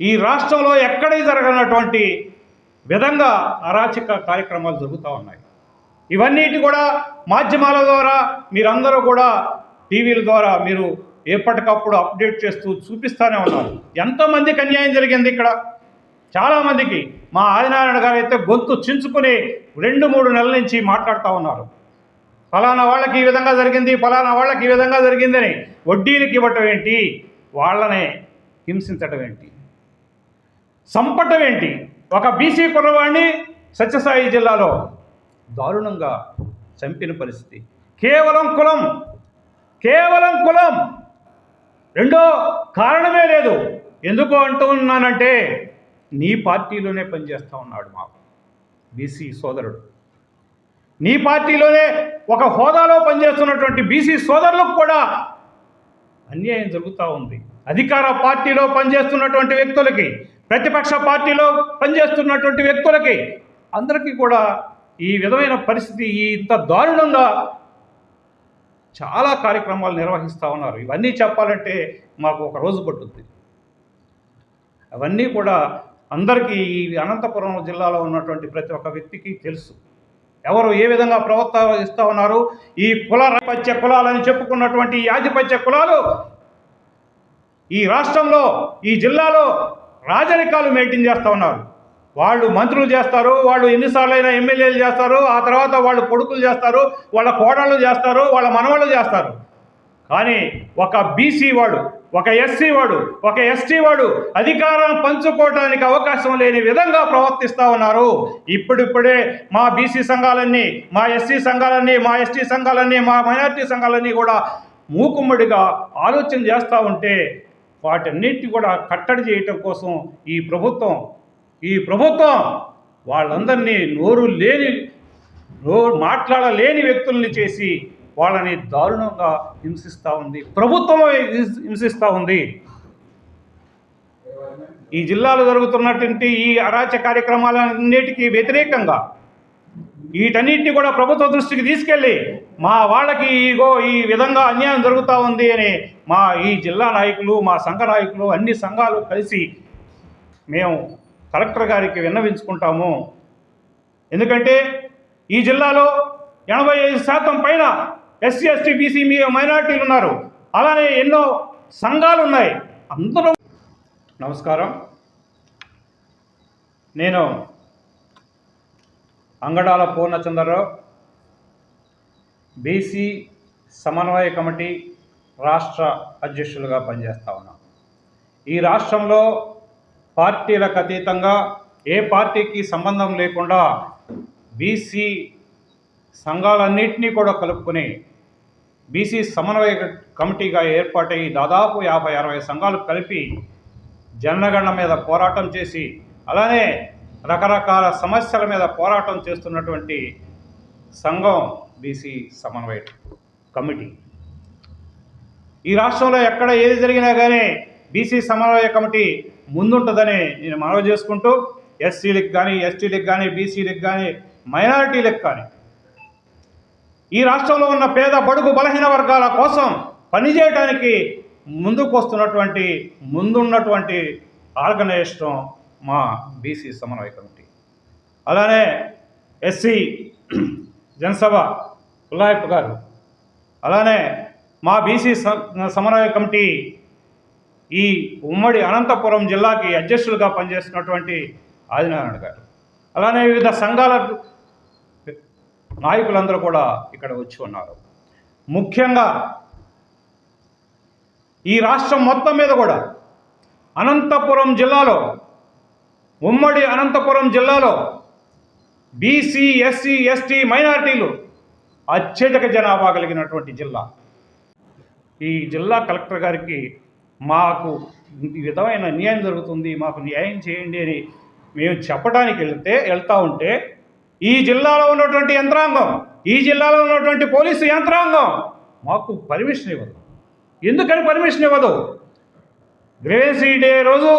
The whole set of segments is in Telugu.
ఈ రాష్ట్రంలో ఎక్కడే జరగనటువంటి విధంగా అరాచక కార్యక్రమాలు జరుగుతూ ఉన్నాయి. ఇవన్నిటి కూడా మాధ్యమాల ద్వారా మీరందరూ కూడా టీవీల ద్వారా మీరు ఎప్పటికప్పుడు అప్డేట్ చేస్తూ చూపిస్తూనే ఉన్నారు. ఎంతోమందికి అన్యాయం జరిగింది ఇక్కడ. చాలామందికి మా ఆదినారాయణ గారు అయితే గొంతు చించుకుని రెండు మూడు నెలల నుంచి మాట్లాడుతూ ఉన్నారు. ఫలానా వాళ్ళకి ఈ విధంగా జరిగింది ఫలానా వాళ్ళకి ఈ విధంగా జరిగిందని వడ్డీలకి ఇవ్వటం ఏంటి? వాళ్ళనే హింసించటం ఏంటి? సంపటం ఏంటి? ఒక బీసీ కుర్రవాడిని సత్యసాయి జిల్లాలో దారుణంగా చంపిన పరిస్థితి. కేవలం కులం కేవలం కులం. రెండో కారణమే లేదు. ఎందుకు అంటూ ఉన్నానంటే నీ పార్టీలోనే పనిచేస్తూ ఉన్నాడు మా బీసీ సోదరుడు. నీ పార్టీలోనే ఒక హోదాలో పనిచేస్తున్నటువంటి బీసీ సోదరులకు కూడా అన్యాయం జరుగుతూ ఉంది. అధికార పార్టీలో పనిచేస్తున్నటువంటి వ్యక్తులకి ప్రతిపక్ష పార్టీలో పనిచేస్తున్నటువంటి వ్యక్తులకి అందరికీ కూడా ఈ విధమైన పరిస్థితి ఇంత దారుణంగా చాలా కార్యక్రమాలు నిర్వహిస్తూ ఉన్నారు. ఇవన్నీ చెప్పాలంటే మాకు ఒక రోజు పట్టుద్ది. అవన్నీ కూడా అందరికీ ఈ అనంతపురం జిల్లాలో ఉన్నటువంటి ప్రతి ఒక్క వ్యక్తికి తెలుసు. ఎవరు ఏ విధంగా ప్రవర్తిస్తూ ఉన్నారు? ఈ కుల పచ్చ కులాలని చెప్పుకున్నటువంటి ఈ ఆధిపత్య కులాలు ఈ రాష్ట్రంలో ఈ జిల్లాలో రాజరికాలు మెయింటైన్ చేస్తూ ఉన్నారు. వాళ్ళు మంత్రులు చేస్తారు వాళ్ళు ఎన్నిసార్లు అయినా ఎమ్మెల్యేలు చేస్తారు ఆ తర్వాత వాళ్ళు కొడుకులు చేస్తారు వాళ్ళ కోడళ్ళు చేస్తారు వాళ్ళ మనవాళ్ళు చేస్తారు. కానీ ఒక బీసీ వాడు ఒక ఎస్సీ వాడు ఒక ఎస్టీ వాడు అధికారం పంచుకోవడానికి అవకాశం లేని విధంగా ప్రవర్తిస్తూ ఉన్నారు. ఇప్పుడిప్పుడే మా బీసీ సంఘాలన్నీ మా ఎస్సీ సంఘాలన్నీ మా ఎస్టీ సంఘాలన్నీ మా మైనార్టీ సంఘాలన్నీ కూడా మూకుమ్మడిగా ఆలోచన చేస్తూ ఉంటే వాటన్నిటిని కూడా కట్టడి చేయటం కోసం ఈ ప్రభుత్వం ఈ ప్రభుత్వం వాళ్ళందరినీ నోరు లేని నోరు మాట్లాడలేని వ్యక్తుల్ని చేసి వాళ్ళని దారుణంగా హింసిస్తూ ఉంది. ప్రభుత్వం హింసిస్తూ ఉంది. ఈ జిల్లాలో జరుగుతున్నటువంటి ఈ అరాచ కార్యక్రమాలన్నిటికీ వ్యతిరేకంగా వీటన్నిటిని కూడా ప్రభుత్వ దృష్టికి తీసుకెళ్ళి మా వాళ్ళకి ఇగో ఈ విధంగా అన్యాయం జరుగుతూ ఉంది అని మా ఈ జిల్లా నాయకులు మా సంఘ నాయకులు అన్ని సంఘాలు కలిసి మేము కలెక్టర్ గారికి విన్నవించుకుంటాము. ఎందుకంటే ఈ జిల్లాలో ఎనభై ఐదు శాతం పైన ఎస్సీ ఎస్టీ బీసీ మీ మైనార్టీలు ఉన్నారు. అలానే ఎన్నో సంఘాలు ఉన్నాయి. అందరూ నమస్కారం. నేను అంగడాల పూర్ణచంద్రరావు బీసీ సమన్వయ కమిటీ రాష్ట్ర అధ్యక్షులుగా పనిచేస్తా ఉన్నాం. ఈ రాష్ట్రంలో పార్టీలకు అతీతంగా ఏ పార్టీకి సంబంధం లేకుండా బీసీ సంఘాలన్నింటినీ కూడా కలుపుకొని బీసీ సమన్వయ కమిటీగా ఏర్పాటై దాదాపు యాభై అరవై సంఘాలు కలిపి జనగణన మీద పోరాటం చేసి అలానే రకరకాల సమస్యల మీద పోరాటం చేస్తున్నటువంటి సంఘం బీసీ సమన్వయ కమిటీ. ఈ రాష్ట్రంలో ఎక్కడ ఏది జరిగినా కానీ బీసీ సమన్వయ కమిటీ ముందుంటుందని నేను మనవి చేసుకుంటూ ఎస్సీలకు కానీ ఎస్టీలకు కానీ బీసీలకు కానీ మైనారిటీలకు కానీ ఈ రాష్ట్రంలో ఉన్న పేద బడుగు బలహీన వర్గాల కోసం పనిచేయడానికి ముందుకు వస్తున్నటువంటి ముందున్నటువంటి ఆర్గనైజేషన్ మా బీసీ సమన్వయ కమిటీ. అలానే ఎస్సీ జనసభ ఉల్లాయప్ప గారు. అలానే మా బీసీ స- సమన్వయ కమిటీ ఈ ఉమ్మడి అనంతపురం జిల్లాకి అధ్యక్షులుగా పనిచేస్తున్నటువంటి ఆదినారాయణ గారు. అలానే వివిధ సంఘాల నాయకులందరూ కూడా ఇక్కడ వచ్చి ఉన్నారు. ముఖ్యంగా ఈ రాష్ట్రం మొత్తం మీద కూడా అనంతపురం జిల్లాలో ఉమ్మడి అనంతపురం జిల్లాలో బీసీ ఎస్సీ ఎస్టీ మైనార్టీలు అత్యధిక జనాభా కలిగినటువంటి జిల్లా. ఈ జిల్లా కలెక్టర్ గారికి మాకు ఈ విధమైన అన్యాయం జరుగుతుంది మాకు న్యాయం చేయండి అని మేము చెప్పడానికి వెళ్తే వెళ్తూ ఉంటే ఈ జిల్లాలో ఉన్నటువంటి యంత్రాంగం ఈ జిల్లాలో ఉన్నటువంటి పోలీసు యంత్రాంగం మాకు పర్మిషన్ ఇవ్వదు. ఎందుకని పర్మిషన్ ఇవ్వదు? గ్రేసీ డే రోజు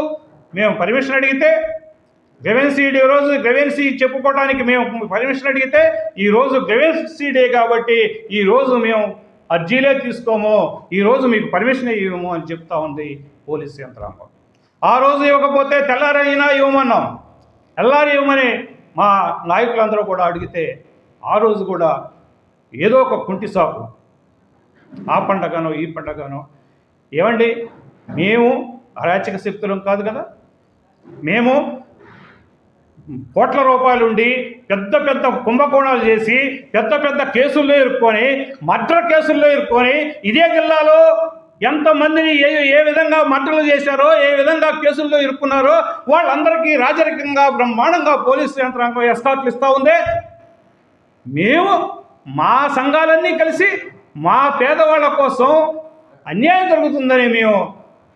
మేము పర్మిషన్ అడిగితే గ్రెవెన్సీ డే రోజు గ్రెవెన్సీ చెప్పుకోవడానికి మేము పర్మిషన్ అడిగితే ఈరోజు గ్రెవెన్సీ డే కాబట్టి ఈరోజు మేము అర్జీలే తీసుకోము ఈరోజు మీకు పర్మిషన్ ఇవ్వము అని చెప్తా ఉంది పోలీస్ యంత్రాంగం. ఆ రోజు ఇవ్వకపోతే తెల్లారైనా ఇవ్వమన్నాం. తెల్లారి ఇవ్వమని మా నాయకులందరూ కూడా అడిగితే ఆ రోజు కూడా ఏదో ఒక కుంటి సాకు ఆ పండగనో ఈ పండగనో. ఏమండి మేము అరాచక శక్తులం కాదు కదా? మేము కోట్ల రూపాయలు ఉండి పెద్ద పెద్ద కుంభకోణాలు చేసి పెద్ద పెద్ద కేసుల్లో ఇరుక్కొని మర్డర్ కేసుల్లో ఇరుక్కొని ఇదే జిల్లాలో ఎంతమందిని ఏ ఏ విధంగా మర్డర్లు చేశారో ఏ విధంగా కేసుల్లో ఇరుక్కున్నారో వాళ్ళందరికీ రాజరికంగా బ్రహ్మాండంగా పోలీసు యంత్రాంగం ఎస్కాట్లు ఇస్తూ ఉంది. మేము మా సంఘాలన్నీ కలిసి మా పేదవాళ్ళ కోసం అన్యాయం జరుగుతుందని మేము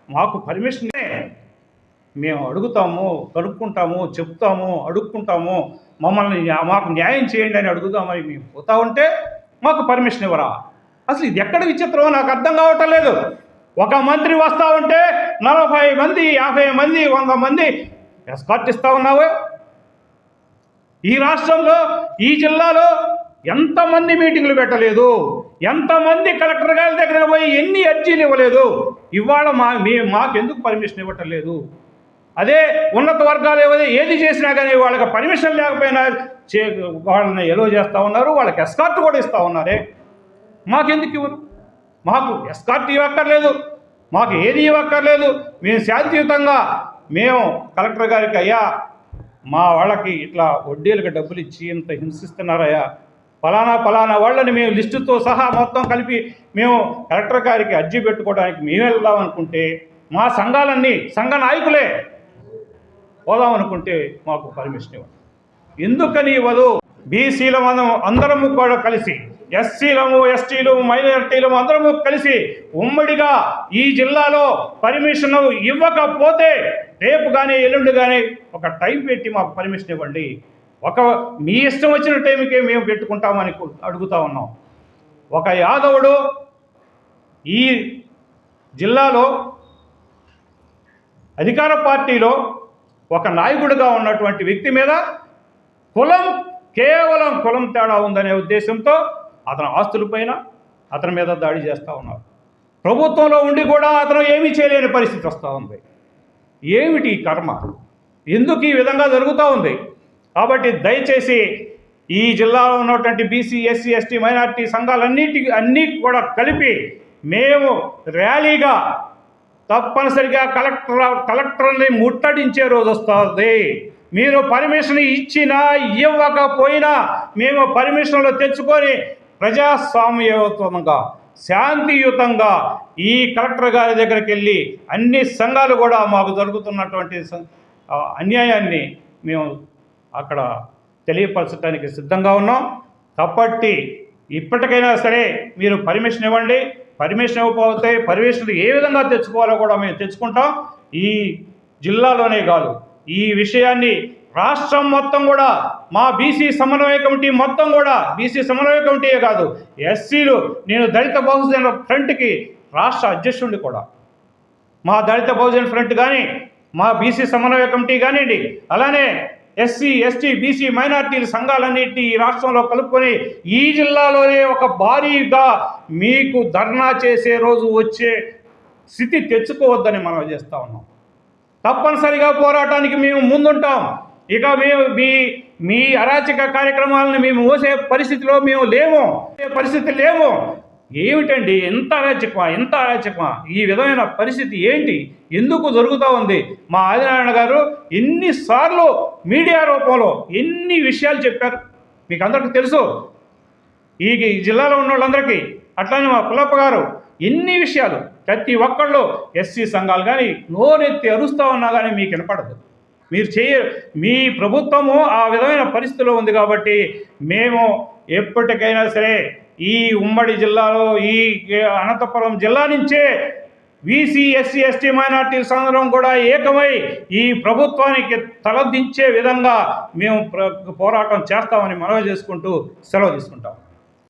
మాకు పర్మిషనే మేము అడుగుతాము కనుక్కుంటాము చెప్తాము అడుక్కుంటాము మమ్మల్ని మాకు న్యాయం చేయండి అని అడుగుదామని మేము పోతా ఉంటే మాకు పర్మిషన్ ఇవ్వరా? అసలు ఇది ఎక్కడ విచిత్రమో నాకు అర్థం కావటం లేదు. ఒక మంత్రి వస్తూ ఉంటే నలభై మంది యాభై మంది వంద మంది ఎస్కార్ట్ ఇస్తూ ఉన్నావు. ఈ రాష్ట్రంలో ఈ జిల్లాలో ఎంతమంది మీటింగ్లు పెట్టలేదు? ఎంతమంది కలెక్టర్ గారి దగ్గర పోయి ఎన్ని అర్జీలు ఇవ్వలేదు? ఇవాళ మా మీ మాకెందుకు పర్మిషన్ ఇవ్వటం లేదు? అదే ఉన్నత వర్గాలు ఏవైతే ఏది చేసినా కానీ వాళ్ళకి పర్మిషన్ లేకపోయినా చే వాళ్ళని ఎలో చేస్తూ ఉన్నారు వాళ్ళకి ఎస్కార్ట్ కూడా ఇస్తూ ఉన్నారే. మాకెందుకు ఇవ్వరు? మాకు ఎస్కార్ట్ ఇవ్వక్కర్లేదు. మాకు ఏది ఇవ్వక్కర్లేదు. మేము శాంతియుతంగా మేము కలెక్టర్ గారికి అయ్యా మా వాళ్ళకి ఇట్లా వడ్డీలకు డబ్బులు ఇచ్చి ఇంత హింసిస్తున్నారయ్యా. ఫలానా ఫలానా వాళ్ళని మేము లిస్టుతో సహా మొత్తం కలిపి మేము కలెక్టర్ గారికి అర్జీ పెట్టుకోవడానికి మేము వెళ్దాం అనుకుంటే మా సంఘాలన్నీ సంఘ నాయకులే పోదాం అనుకుంటే మాకు పర్మిషన్ ఇవ్వండి. ఎందుకని ఇవ్వదు? బీసీల మనం అందరము కూడా కలిసి ఎస్సీలము ఎస్టీలు మైనారిటీలము అందరము కలిసి ఉమ్మడిగా ఈ జిల్లాలో పర్మిషన్ ఇవ్వకపోతే రేపు కానీ ఎల్లుండి కానీ ఒక టైం పెట్టి మాకు పర్మిషన్ ఇవ్వండి. ఒక మీ ఇష్టం వచ్చిన టైంకే మేము పెట్టుకుంటామని అడుగుతా ఉన్నాం. ఒక యాదవుడు ఈ జిల్లాలో అధికార పార్టీలో ఒక నాయకుడిగా ఉన్నటువంటి వ్యక్తి మీద కులం కేవలం కులం తేడా ఉందనే ఉద్దేశంతో అతని ఆస్తులపైన అతని మీద దాడి చేస్తూ ఉన్నారు. ప్రభుత్వంలో ఉండి కూడా అతను ఏమీ చేయలేని పరిస్థితి వస్తూ ఉంది. ఏమిటి కర్మ? ఎందుకు ఈ విధంగా జరుగుతూ ఉంది? కాబట్టి దయచేసి ఈ జిల్లాలో ఉన్నటువంటి బీసీ ఎస్సీ ఎస్టీ మైనార్టీ సంఘాలన్నిటి అన్నీ కూడా కలిపి మేము ర్యాలీగా తప్పనిసరిగా కలెక్టర్ కలెక్టర్ని ముట్టడించే రోజు వస్తుంది. మీరు పర్మిషన్ ఇచ్చినా ఇవ్వకపోయినా మేము పర్మిషన్లు తెచ్చుకొని ప్రజాస్వామ్యయుతంగా శాంతియుతంగా ఈ కలెక్టర్ గారి దగ్గరికి వెళ్ళి అన్ని సంఘాలు కూడా మాకు జరుగుతున్నటువంటి అన్యాయాన్ని మేము అక్కడ తెలియపరచడానికి సిద్ధంగా ఉన్నాం. కాబట్టి ఇప్పటికైనా సరే మీరు పర్మిషన్ ఇవ్వండి. పర్మిషన్ ఇవ్వకపోతే పర్మిషన్లు ఏ విధంగా తెచ్చుకోవాలో కూడా మేము తెచ్చుకుంటాం. ఈ జిల్లాలోనే కాదు ఈ విషయాన్ని రాష్ట్రం మొత్తం కూడా మా బీసీ సమన్వయ కమిటీ మొత్తం కూడా బీసీ సమన్వయ కమిటీయే కాదు ఎస్సీలు నేను దళిత బహుజన ఫ్రంట్కి రాష్ట్ర అధ్యక్షుడిని కూడా. మా దళిత బహుజన ఫ్రంట్ కానీ మా బీసీ సమన్వయ కమిటీ కానివ్వండి అలానే ఎస్సీ ఎస్టీ బీసీ మైనార్టీల సంఘాలన్నింటినీ ఈ రాష్ట్రంలో కలుపుకొని ఈ జిల్లాలోనే ఒక భారీగా మీకు ధర్నా చేసే రోజు వచ్చే స్థితి తెచ్చుకోవద్దని మనం చేస్తూ ఉన్నాం. తప్పనిసరిగా పోరాటానికి మేము ముందుంటాం. ఇక మేము మీ మీ అరాచక కార్యక్రమాలను మేము మోసే పరిస్థితిలో మేము లేము. పరిస్థితి లేము. ఏమిటండి? ఎంత అరాచకమా? ఎంత అరాచకమా? ఈ విధమైన పరిస్థితి ఏంటి? ఎందుకు జరుగుతూ ఉంది? మా ఆదినారాయణ గారు ఎన్నిసార్లు మీడియా రూపంలో ఎన్ని విషయాలు చెప్పారు? మీకు అందరికీ తెలుసు. ఈ జిల్లాలో ఉన్న వాళ్ళందరికీ అట్లానే మా పుల్లప్ప గారు ఎన్ని విషయాలు ప్రతి ఒక్కళ్ళు ఎస్సీ సంఘాలు కానీ నోరెత్తి అరుస్తూ ఉన్నా కానీ మీకు వినపడదు. మీరు చేయ మీ ప్రభుత్వము ఆ విధమైన పరిస్థితిలో ఉంది కాబట్టి మేము ఎప్పటికైనా సరే ఈ ఉమ్మడి జిల్లాలో ఈ అనంతపురం జిల్లా నుంచే బీసీ ఎస్సీ ఎస్టీ మైనార్టీల సందర్భం కూడా ఏకమై ఈ ప్రభుత్వానికి తలదించే విధంగా మేము పోరాటం చేస్తామని మనవి చేసుకుంటూ సెలవు తీసుకుంటాం.